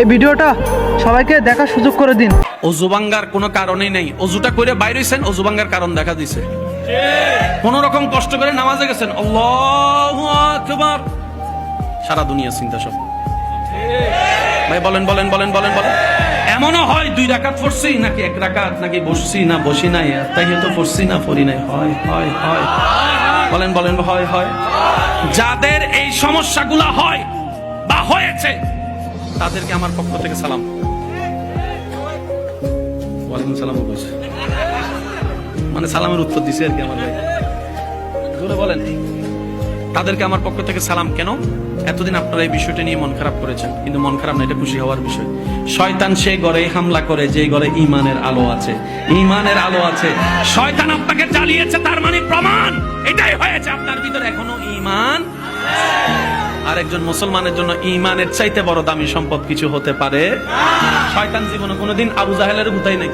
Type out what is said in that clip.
এই ভিডিওটা সবাইকে দেখার সুযোগ করে দিন। অজু ভাঙ্গার কোনো কারণেই নেই। অজুটা করে বাইরে হইছেন, অজু ভাঙ্গার কারণ দেখা দিছে। কোন রকম কষ্ট করে নামাজে গেছেন, আল্লাহু আকবার। সারা দুনিয়া চিন্তা সব। ভাই, বলেন বলেন বলেন বলেন বলেন। এমনও হয় দুই রাকাত পড়ছি, নাকি এক রাকাত, নাকি বসছি না, বসি নাই তাই হয়তো পড়ছি না, পড়ি নাই। হয় হয় হয়। বলেন বলেন, হয় হয়। যাদের এই সমস্যাগুলা হয় বা হয়েছে তাদেরকে আমার পক্ষ থেকে সালাম। সালাম মানে সালামের উত্তর দিছে আর কি আমার ভাই। বলেন। তাদেরকে আমার পক্ষ থেকে সালাম কেন? এতদিন আপনারা এই বিষয়টা নিয়ে মন খারাপ করেছেন, কিন্তু মন খারাপ না, এটা খুশি হওয়ার বিষয়। শয়তান সে ঘরে হামলা করে যে ঘরে ইমানের আলো আছে। ইমানের আলো আছে। শয়তান আপনাকে জ্বালিয়েছে, তার মানে প্রমাণ। এটাই হয়েছে আপনার ভিতরে এখনও ইমান আর একজন মুসলমানের জন্য ইমানের চাইতে বড় দামি সম্পদ কিছু হতে পারে। শয়তান জীবনে কোনোদিন আবু জাহেলের ভূতাই নাই।